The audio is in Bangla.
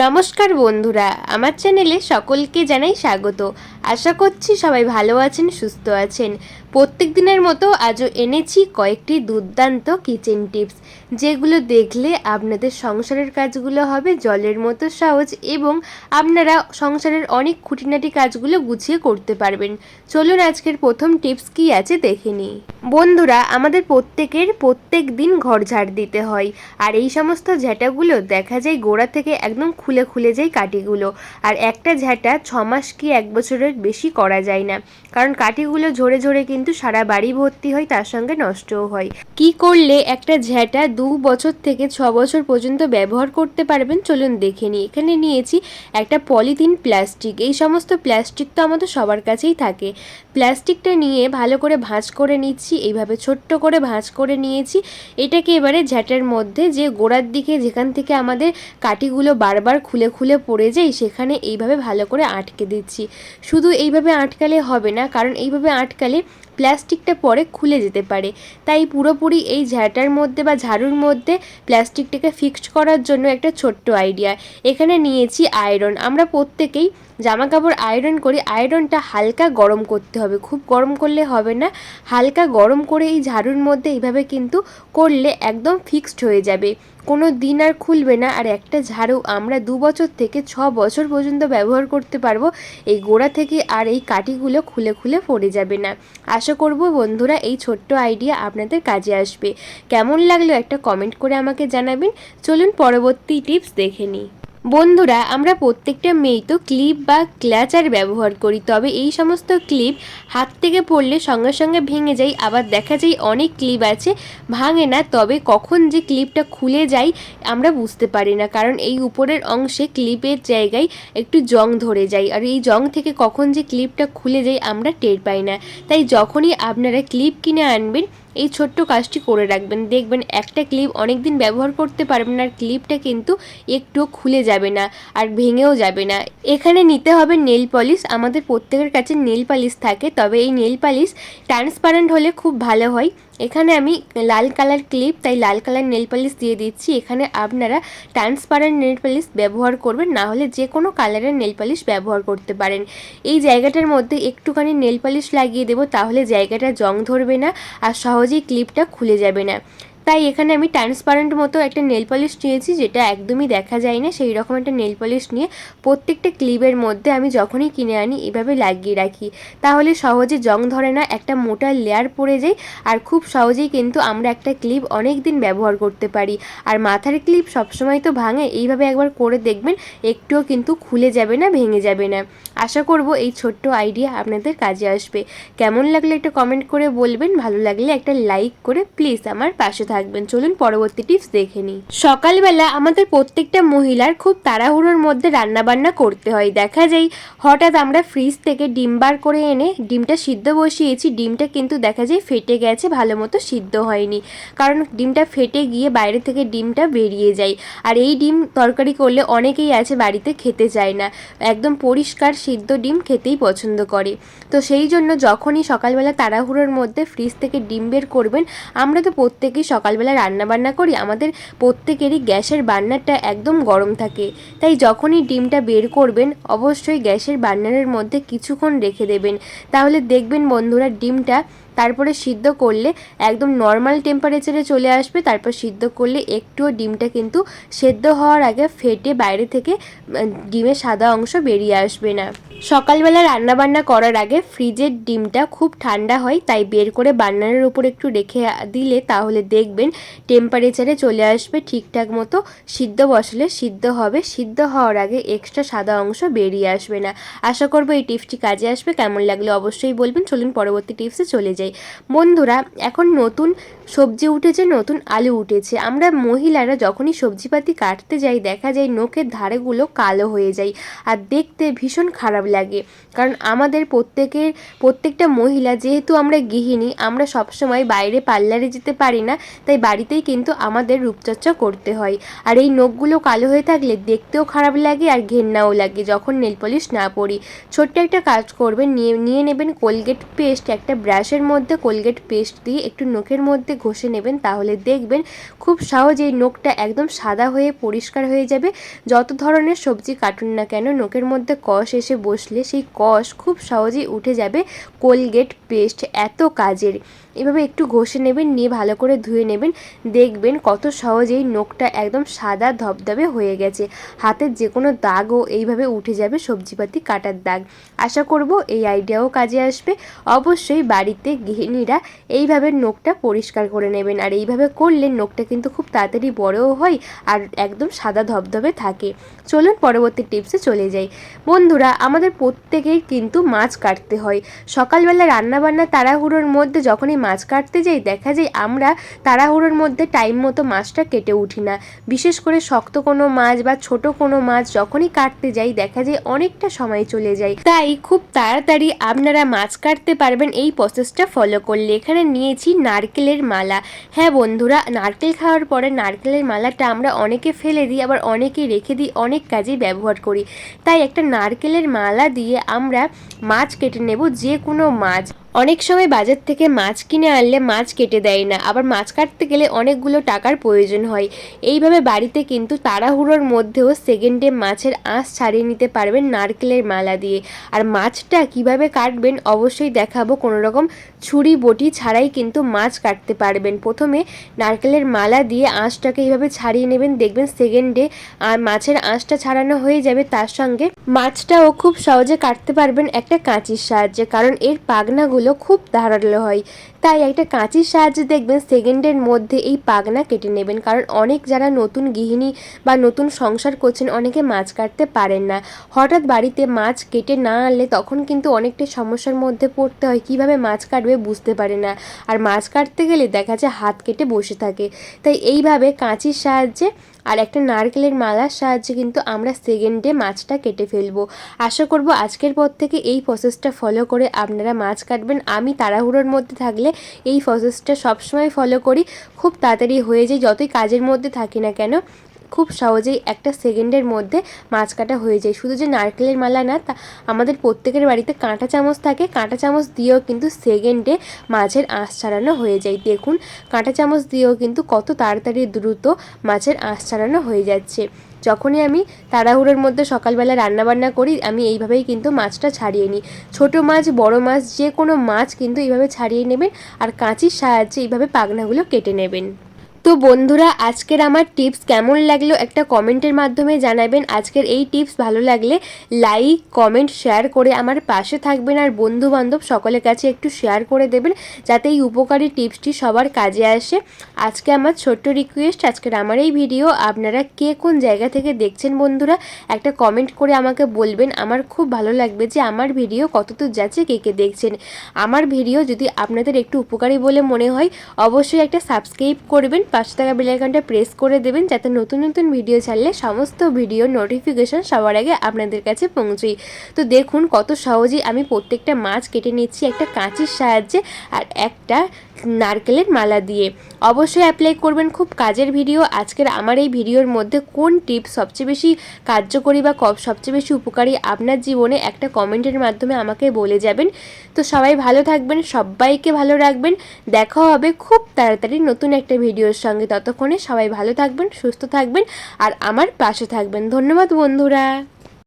নমস্কার বন্ধুরা আমার চ্যানেলে সকলকে জানাই স্বাগত। আশা করছি সবাই ভালো আছেন সুস্থ আছেন। প্রত্যেক দিনের মতো আজও এনেছি কয়েকটি দুর্দান্ত কিচেন টিপস, যেগুলো দেখলে আপনাদের সংসারের কাজগুলো হবে জলের মতো সহজ এবং আপনারা সংসারের অনেক খুঁটিনাটি কাজগুলো গুছিয়ে করতে পারবেন। চলুন আজকের প্রথম টিপস কি আছে দেখে নিই। বন্ধুরা, আমাদের প্রত্যেকের প্রত্যেক দিন ঘর ঝাড় দিতে হয় আর এই সমস্ত ঝ্যাঁটাগুলো দেখা যায় গোড়া থেকে একদম খুলে খুলে যায় কাঠিগুলো আর একটা ঝ্যাঁটা ছ মাস কি এক বছরের বেশি করা যায় না। কারণ কাঠিগুলো ঝরে ঝরে কিন্তু সারা বাড়ি ভর্তি হয়, তার সঙ্গে নষ্টও হয়। কি করলে একটা ঝ্যাঁটা দু বছর থেকে ছ বছর পর্যন্ত ব্যবহার করতে পারবেন? চলুন দেখে নিই। এখানে নিয়েছি একটা পলিথিন প্লাস্টিক। এই সমস্ত প্লাস্টিক তো আমাদের সবার কাছেই থাকে। প্লাস্টিকটা নিয়ে ভালো করে ভাঁজ করে নিচ্ছি। এইভাবে ছোট্ট করে ভাঁজ করে নিয়েছি। এটাকে এবারে ঝ্যাঁটার মধ্যে যে গোড়ার দিকে, যেখান থেকে আমাদের কাঠিগুলো বারবার খুলে খুলে পড়ে যায়, সেখানে এইভাবে ভালো করে আটকে দিচ্ছি। শুধু এইভাবে আটকালে হবে না, কারণ এইভাবে আটকালে প্লাস্টিকটা পরে খুলে যেতে পারে। তাই পুরোপুরি এই ঝ্যাটার মধ্যে বা ঝাড়ুর মধ্যে প্লাস্টিকটাকে ফিক্সড করার জন্য একটা ছোট্ট আইডিয়া এখানে নিয়েছি আয়রন আমরা প্রত্যেকেই জামা কাপড় আয়রন করি আয়রনটা হালকা গরম করতে হবে। খুব গরম করলে হবে না। হালকা গরম করে এই ঝাড়ুর মধ্যে এইভাবে কিন্তু করলে একদম ফিক্সড হয়ে যাবে। কোনো দিন আর খুলবে না। আর একটা ঝাড়ু আমরা দু বছর থেকে ছ বছর পর্যন্ত ব্যবহার করতে পারব। এই গোড়া থেকে আর এই কাঠিগুলো খুলে খুলে পড়ে যাবে না। আশা করব বন্ধুরা এই ছোট্ট আইডিয়া আপনাদের কাজে আসবে। কেমন লাগল একটা কমেন্ট করে আমাকে জানাবেন। চলুন পরবর্তী টিপস দেখে নিই। বন্ধুরা, আমরা প্রত্যেকটা মেয়েই তো ক্লিপ বা ক্ল্যাচার ব্যবহার করি, তবে এই সমস্ত ক্লিপ হাত থেকে পড়লে সঙ্গে সঙ্গে ভেঙে যায়, আবার দেখা যায় অনেক ক্লিপ আছে, ভাঙে না, তবে কখন যে ক্লিপটা খুলে যায় আমরা বুঝতে পারি না, কারণ এই উপরের অংশে ক্লিপের জায়গায় একটু জং ধরে যায়, আর এই জং থেকে কখন যে ক্লিপটা খুলে যায় আমরা টের পাই না, তাই যখনই আপনারা ক্লিপ কিনে আনবেন এই ছোট্ট কাজটি করে রাখবেন। দেখবেন একটা ক্লিপ অনেক দিন ব্যবহার করতে পারবেন আর ক্লিপটা কিন্তু একটু খুলে যাবে না আর ভেঙেও যাবে না। এখানে নিতে হবে নেল পলিশ আমাদের প্রত্যেকের কাছে নেল পালিশ থাকে, তবে এই নেল পালিশ ট্রান্সপারেন্ট হলে খুব ভালো হয়। এখানে আমি লাল কালার ক্লিপ, তাই লাল কালার নেল পালিশ দিয়ে দিচ্ছি। এখানে আপনারা ট্রান্সপারেন্ট নেল পালিশ ব্যবহার করবেন, না হলে যে কোনো কালারের নেল পালিশ ব্যবহার করতে পারেন। এই জায়গাটার মধ্যে একটুখানি নেল পালিশ লাগিয়ে দেবো, তাহলে জায়গাটা জং ধরবে না আর সহজেই ক্লিপটা খুলে যাবে না। তাই এখানে আমি ট্রান্সপারেন্ট মতো একটা নেল পলিশ নিয়েছি, যেটা একদমই দেখা যায় না সেই রকম একটা নেল পলিশ নিয়ে প্রত্যেকটা ক্লিপের মধ্যে আমি যখনই কিনে আনি, এভাবে লাগিয়ে রাখি। তাহলে সহজে জং ধরে না, একটা মোটা লেয়ার পড়ে যায়, আর খুব সহজেই কিন্তু আমরা একটা ক্লিপ অনেক দিন ব্যবহার করতে পারি। আর মাথার ক্লিপ সবসময় তো ভাঙে, এইভাবে একবার করে দেখবেন, একটুও কিন্তু খুলে যাবে না, ভেঙে যাবে না। আশা করব এই ছোট্ট আইডিয়া আপনাদের কাজে আসবে। কেমন লাগলে একটা কমেন্ট করে বলবেন, ভালো লাগলে একটা লাইক করে প্লিজ আমার পাশে থাকবেন। চলুন পরবর্তী টিপস দেখে নিই। সকালবেলা আমাদের প্রত্যেকটা মহিলার খুব তাড়াহুড়োর মধ্যে রান্নাবান্না করতে হয়। দেখা যায়, হঠাৎ আমরা ফ্রিজ থেকে ডিম বার করে এনে ডিমটা সিদ্ধ বসিয়েছি। ডিমটা কিন্তু দেখা যায় ফেটে গেছে, ভালো মতো সিদ্ধ হয়নি। কারণ ডিমটা ফেটে গিয়ে বাইরে থেকে ডিমটা বেরিয়ে যায়। আর এই ডিম তরকারি করলে অনেকেই আছে বাড়িতে খেতে চায় না। একদম পরিষ্কার, সিদ্ধ ডিম খেতেই পছন্দ করে। তো সেই জন্য যখনই সকালবেলা তাড়াহুড়োর মধ্যে ফ্রিজ থেকে ডিম বের করবেন, আমরা তো প্রত্যেকেই সকালবেলা রান্না বান্না করি, আমাদের প্রত্যেকেরই গ্যাসের বার্নারটা একদম গরম থাকে। তাই যখনই ডিমটা বের করবেন, অবশ্যই গ্যাসের বার্নারের মধ্যে কিছুক্ষণ রেখে দেবেন। তাহলে দেখবেন বন্ধুরা, ডিমটা তারপরে সিদ্ধ করলে একদম নর্মাল টেম্পারেচারে চলে আসবে, তারপর সিদ্ধ করলে একটুও ডিমটা কিন্তু সেদ্ধ হওয়ার আগে ফেটে বাইরে থেকে ডিমের সাদা অংশ বেরিয়ে আসবে না। সকালবেলা রান্নাবান্না করার আগে ফ্রিজের ডিমটা খুব ঠান্ডা হয়, তাই বের করে বান্নারের উপর একটু রেখে দিলে তাহলে দেখবেন টেম্পারেচারে চলে আসবে, ঠিকঠাক মতো সিদ্ধ বসলে সিদ্ধ হবে, সিদ্ধ হওয়ার আগে এক্সট্রা সাদা অংশ বেরিয়ে আসবে না। আশা করব এই টিপসটি কাজে আসবে, কেমন লাগলে অবশ্যই বলবেন, চলুন পরবর্তী টিপসে চলে যাই। বন্ধুরা, এখন নতুন সবজি উঠেছে, নতুন আলু উঠেছে। আমরা মহিলারা যখনই সবজিপাতি কাটতে যাই, দেখা যায় নখের ধারেগুলো কালো হয়ে যায় আর দেখতে ভীষণ খারাপ লাগে। কারণ আমাদের প্রত্যেকের, প্রত্যেকটা মহিলা যেহেতু আমরা গৃহিণী, আমরা সবসময় বাইরে পার্লারে যেতে পারি না, তাই বাড়িতেই কিন্তু আমাদের রূপচর্চা করতে হয়। আর এই নখগুলো কালো হয়ে থাকলে দেখতেও খারাপ লাগে আর ঘেন্নাও লাগে যখন নেল পলিশ না পরি। ছোট্ট একটা কাজ করবেন, নিয়ে নিয়ে নেবেন কোলগেট পেস্ট, একটা ব্রাশের মধ্যে কোলগেট পেস্ট দিয়ে একটু নখের মধ্যে ঘষে নেবেন, তাহলে দেখবেন খুব সহজেই নখটা একদম সাদা হয়ে পরিষ্কার হয়ে যাবে। যত ধরনের সবজি কাটুন না কেন, নখের মধ্যে কষ এসে বসলে সেই কষ খুব সহজেই উঠে যাবে কোলগেট পেস্ট এত কাজের। এভাবে একটু ঘষে নেবেন, নিয়ে ভালো করে ধুয়ে নেবেন। দেখবেন কত সহজেই নখটা একদম সাদা ধবধবে হয়ে গেছে। হাতের যে কোনো দাগও এইভাবে উঠে যাবে সবজিপাতি কাটার দাগ। আশা করব এই আইডিয়াও কাজে আসবে। অবশ্যই বাড়িতে গৃহিণীরা এইভাবে নখটা পরিষ্কার করে নেবেন। আর এইভাবে করলে নখটা কিন্তু খুব তাড়াতাড়ি বড়ও হয় আর একদম সাদা ধবধবে থাকে। চলুন পরবর্তী টিপসে চলে যাই। বন্ধুরা, আমাদের প্রত্যেকেই কিন্তু মাছ কাটতে হয়। সকালবেলা রান্নাবান্না তাড়াহুড়োর মধ্যে যখনই মাছ কাটতে যাই, দেখা যায় আমরা তাড়াহুড়োর মধ্যে টাইম মতো মাছটা কেটে উঠি না। বিশেষ করে শক্ত কোনো মাছ বা ছোট কোনো মাছ যখনই কাটতে যাই, দেখা যায় অনেকটা সময় চলে যায়। তাই খুব তাড়াতাড়ি আপনারা মাছ কাটতে পারবেন এই প্রসেসটা ফলো করলে। এখানে নিয়েছি নারকেলের মালা। হ্যাঁ বন্ধুরা, নারকেল খাওয়ার পরে নারকেলের মালাটা আমরা অনেকে ফেলে দিই, আবার অনেকে রেখে দিই, অনেক কাজে ব্যবহার করি। তাই একটা নারকেলের মালা দিয়ে আমরা মাছ কেটে নেব যে কোনো মাছ। অনেক সময় বাজার থেকে মাছ কিনে আনলে মাছ কেটে দেয় না, আবার মাছ কাটতে গেলে অনেকগুলো টাকার প্রয়োজন হয়। এইভাবে বাড়িতে কিন্তু তাড়াহুড়োর মধ্যেও সেকেন্ডে মাছের আঁশ ছাড়িয়ে নিতে পারবেন নারকেলের মালা দিয়ে। আর মাছটা কীভাবে কাটবেন অবশ্যই দেখাবো। কোনো রকম ছুরি বটি ছাড়াই কিন্তু মাছ কাটতে পারবেন। প্রথমে নারকেলের মালা দিয়ে আঁশটাকে এইভাবে ছাড়িয়ে নেবেন। দেখবেন সেকেন্ডে আর মাছের আঁশটা ছাড়ানো হয়ে যাবে। তার সঙ্গে মাছটাও খুব সহজে কাটতে পারবেন একটা কাঁচির সাহায্যে। কারণ এর পাগনাগুলো খুব ধারালো হয়। তাই একটা কাঁচির সাহায্যে দেখবেন সেকেন্ডের মধ্যে এই পাগনা কেটে নেবেন। কারণ অনেক যারা নতুন গৃহিণী বা নতুন সংসার করছেন, অনেকে মাছ কাটতে পারেন না। হঠাৎ বাড়িতে মাছ কেটে না আনলে তখন কিন্তু অনেকটা সমস্যার মধ্যে পড়তে হয়। কীভাবে মাছ কাটবে বুঝতে পারে না। আর মাছ কাটতে গেলে দেখা যায় হাত কেটে বসে থাকে। তাই এইভাবে কাঁচির সাহায্যে আর একটা নারকেলের মালার সাহায্যে কিন্তু আমরা সেকেন্ডে মাছটা কেটে ফেলব। আশা করব আজকের পর থেকে এই প্রসেসটা ফলো করে আপনারা মাছ কাটবেন। আমি তাড়াহুড়োর মধ্যে থাকলে এই প্রসেসটা সবসময় ফলো করি, খুব তাড়াতাড়ি হয়ে যায়, যতই কাজের মধ্যে থাকি না কেন, খুব সহজেই একটা সেকেন্ডের মধ্যে মাছ কাটা হয়ে যায়। শুধু যে নারকেলের মালা না, তা আমাদের প্রত্যেকের বাড়িতে কাঁটা চামচ থাকে, কাঁটা চামচ দিয়েও কিন্তু সেকেন্ডে মাছের আঁশ ছাড়ানো হয়ে যায়। দেখুন, কাঁটা চামচ দিয়েও কিন্তু কত তাড়াতাড়ি দ্রুত মাছের আঁশ ছাড়ানো হয়ে যাচ্ছে। যখনই আমি তাড়াহুড়োর মধ্যে সকালবেলা রান্নাবান্না করি, আমি এইভাবেই কিন্তু মাছটা ছাড়িয়ে নিই। ছোটো মাছ, বড় মাছ যে কোনো মাছ কিন্তু এইভাবে ছাড়িয়ে নেবেন আর কাঁচির সাহায্যে এইভাবে পাখনাগুলো কেটে নেবেন। তো বন্ধুরা, আজকের আমার টিপস কেমন লাগল একটা কমেন্টের মাধ্যমে জানাবেন। আজকের এই টিপস ভালো লাগলে লাইক, কমেন্ট, শেয়ার করে আমার পাশে থাকবেন আর বন্ধু বান্ধব সকলের কাছে একটু শেয়ার করে দেবেন যাতে এই উপকারী টিপসটি সবার কাজে আসে। আজকে আমার ছোট্ট রিকোয়েস্ট আজকের আমার এই ভিডিও আপনারা কে কোন জায়গা থেকে দেখছেন বন্ধুরা, একটা কমেন্ট করে আমাকে বলবেন। আমার খুব ভালো লাগবে যে আমার ভিডিও কতদূর যাচ্ছে, কে কে দেখছেন। আমার ভিডিও যদি আপনাদের একটু উপকারী বলে মনে হয়, অবশ্যই একটা সাবস্ক্রাইব করবেন। পাশে থাকা বেলাইকনটা প্রেস করে দেবেন যাতে নতুন নতুন ভিডিও ছাড়লে সমস্ত ভিডিও নোটিফিকেশন সবার আগে আপনাদের কাছে পৌঁছই তো দেখুন কত সহজেই আমি প্রত্যেকটা মাছ কেটে নিচ্ছি, একটা কাঁচির সাহায্যে আর একটা নারকেলের মালা দিয়ে। অবশ্যই অ্যাপ্লাই করবেন, খুব কাজের ভিডিও আজকের আমার এই ভিডিওর মধ্যে কোন টিপস সবচেয়ে বেশি কার্যকরী বা সবচেয়ে বেশি উপকারী আপনার জীবনে একটা কমেন্টের মাধ্যমে আমাকে বলে যাবেন। তো সবাই ভালো থাকবেন, সবাইকে ভালো রাখবেন। দেখা হবে খুব তাড়াতাড়ি নতুন একটা ভিডিওর সঙ্গে। ততক্ষণে সবাই ভালো থাকবেন, সুস্থ থাকবেন, আর আমার পাশে থাকবেন। ধন্যবাদ বন্ধুরা।